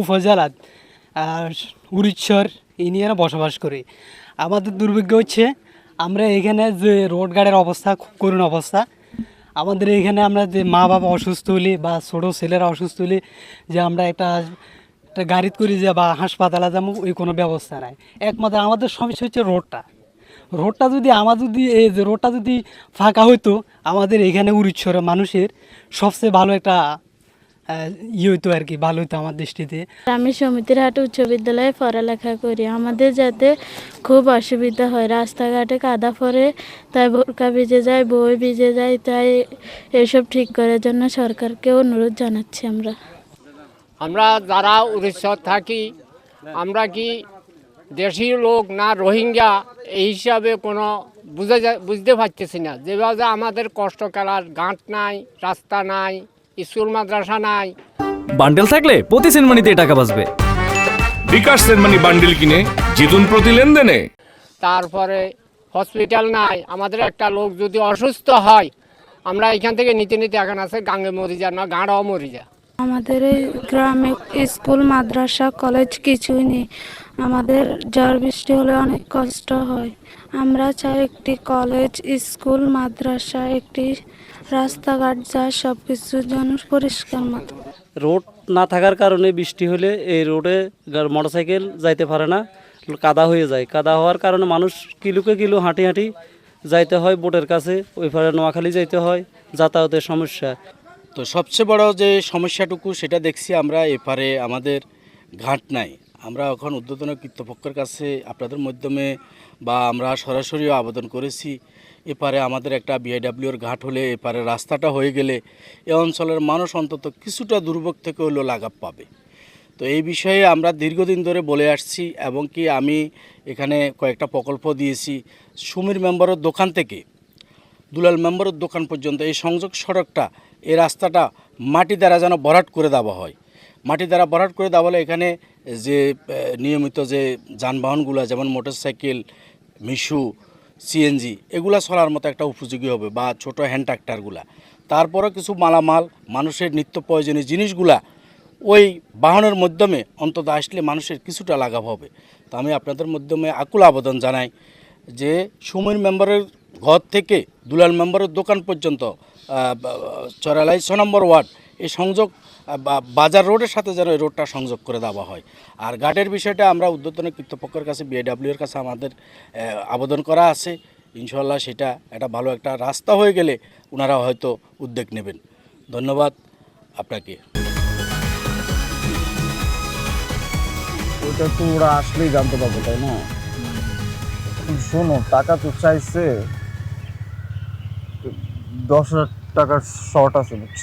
উপজেলার উড়িষ্যর ইউনিয়নে বসবাস করি। আমাদের দুর্ভাগ্য হচ্ছে, আমরা এখানে যে রোড গার্ডের অবস্থা, খুব করুণ অবস্থা। আমাদের এখানে আমরা যে মা বাবা অসুস্থ হলে বা ছোটো ছেলেরা অসুস্থ হলে যে আমরা একটা একটা গাড়িতে করি যে বা হাসপাতালে যাব ওই কোনো ব্যবস্থা নাই। একমাত্র আমাদের সমস্যা হচ্ছে রোডটা। রোডটা যদি আমার যদি এই যে রোডটা যদি ফাঁকা হইতো, আমাদের এখানে উড়িষ্যরের মানুষের সবচেয়ে ভালো একটা আহ, ইয়ে আর কি ভালো হইতো আমার দৃষ্টিতে। আমি সমিতির হাট উচ্চ বিদ্যালয়ে পড়ালেখা করি। আমাদের যাতে খুব অসুবিধা হয় রাস্তাঘাটে কাদা পড়ে তাই বোরকা ভিজে যায় বই ভিজে যায় তাই এসব ঠিক করার জন্য সরকারকে অনুরোধ জানাচ্ছি আমরা। আমরা যারা উড়িষ্যা থাকি আমরা কি দেশি লোক না রোহিঙ্গা এই হিসাবে কোনো বুঝে যা- বুঝতে পারতেছি না। যেভাবে আমাদের কষ্ট করার গাঁট নাই রাস্তা নাই স্কুল মাদ্রাসা নাই। বান্ডেল থাকলে প্রতি সেনমানিতে টাকা বাঁচবে। বিকাশ সেনমানি বান্ডিল কিনে জিতুন প্রতি লেনদেনে। তারপরে হসপিটাল নাই। আমাদের একটা লোক যদি অসুস্থ হয় আমরা এখান থেকে নিতে নিতে এখন আছে গাঙ্গে মরি যা না গাঁড়াও মরি যা আমাদের এই গ্রামে স্কুল মাদ্রাসা কলেজ কিছুই নেই। আমাদের ঝড় বৃষ্টি হলে অনেক কষ্ট হয়। আমরা চাই একটি কলেজ স্কুল মাদ্রাসা একটি রাস্তাঘাট যা সব কিছুর জন্য পরিষ্কার মতো। রোড না থাকার কারণে বৃষ্টি হলে এই রোডে মোটরসাইকেল যাইতে পারে না কাদা হয়ে যায়। কাদা হওয়ার কারণে মানুষ কিলোকে কিলো হাঁটি হাঁটি যাইতে হয় বোটের কাছে ওই পারে নোয়াখালী যাইতে হয় যাতায়াতের সমস্যা। তো সবচেয়ে বড় যে সমস্যাটুকু সেটা দেখছি আমরা এপারে আমাদের ঘাট নাই। আমরা এখন উদ্বোধন কর্তৃপক্ষের কাছে আপনাদের মাধ্যমে বা আমরা সরাসরিও আবেদন করেছি, এপারে আমাদের একটা বিআইডাব্লিউর ঘাট হলে এপারে রাস্তাটা হয়ে গেলে এ অঞ্চলের মানুষ অন্তত কিছুটা দুর্ভোগ থেকে হলেও লাঘব পাবে। তো এই বিষয়ে আমরা দীর্ঘদিন ধরে বলে আসছি এবং কি আমি এখানে কয়েকটা প্রকল্প দিয়েছি। সুমির মেম্বারের দোকান থেকে, দুলাল মেম্বারের দোকান পর্যন্ত এই সংযোগ সড়কটা, এই রাস্তাটা মাটি দ্বারা যেন ভরাট করে দেওয়া হয়। মাটি দ্বারা ভরাট করে দেওয়া হলে। এখানে যে নিয়মিত যে যানবাহনগুলো, যেমন মোটরসাইকেল, মিশু সিএনজি এগুলা চলার মতো একটা উপযোগী হবে, বা ছোট হ্যান্ড ট্রাক্টারগুলা। তারপরে কিছু মালামাল, মানুষের নিত্য প্রয়োজনীয় জিনিসগুলা ওই বাহনের মাধ্যমে অন্তত আসলে মানুষের কিছুটা লাগাব হবে। তো আমি আপনাদের মাধ্যমে আকুল আবেদন জানাই যে, সুমন মেম্বারের ঘর থেকে দুলাল মেম্বারের দোকান পর্যন্ত চরালাই ছ নম্বর ওয়ার্ড এই সংযোগ বাজার রোডের সাথে যেন এই রোডটা সংযোগ করে দেওয়া হয়। আর গার্ডের বিষয়টা আমরা উদ্যোতন কর্তৃপক্ষের কাছে বিএডাব্লিউ এর কাছে আমাদের আবেদন করা আছে। ইনশাল্লাহ সেটা একটা ভালো একটা রাস্তা হয়ে গেলে ওনারা হয়তো উদ্যোগ নেবেন। ধন্যবাদ আপনাকে। ওটা তো ওরা আসলেই জানতে পারব, তাই না? শোনো, টাকা তো চাইছে। দশ হাজার টাকার শর্ট আছে, বুঝছ?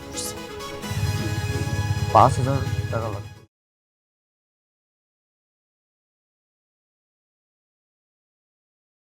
পড়ছে পাঁচ হাজার টাকা লাগবে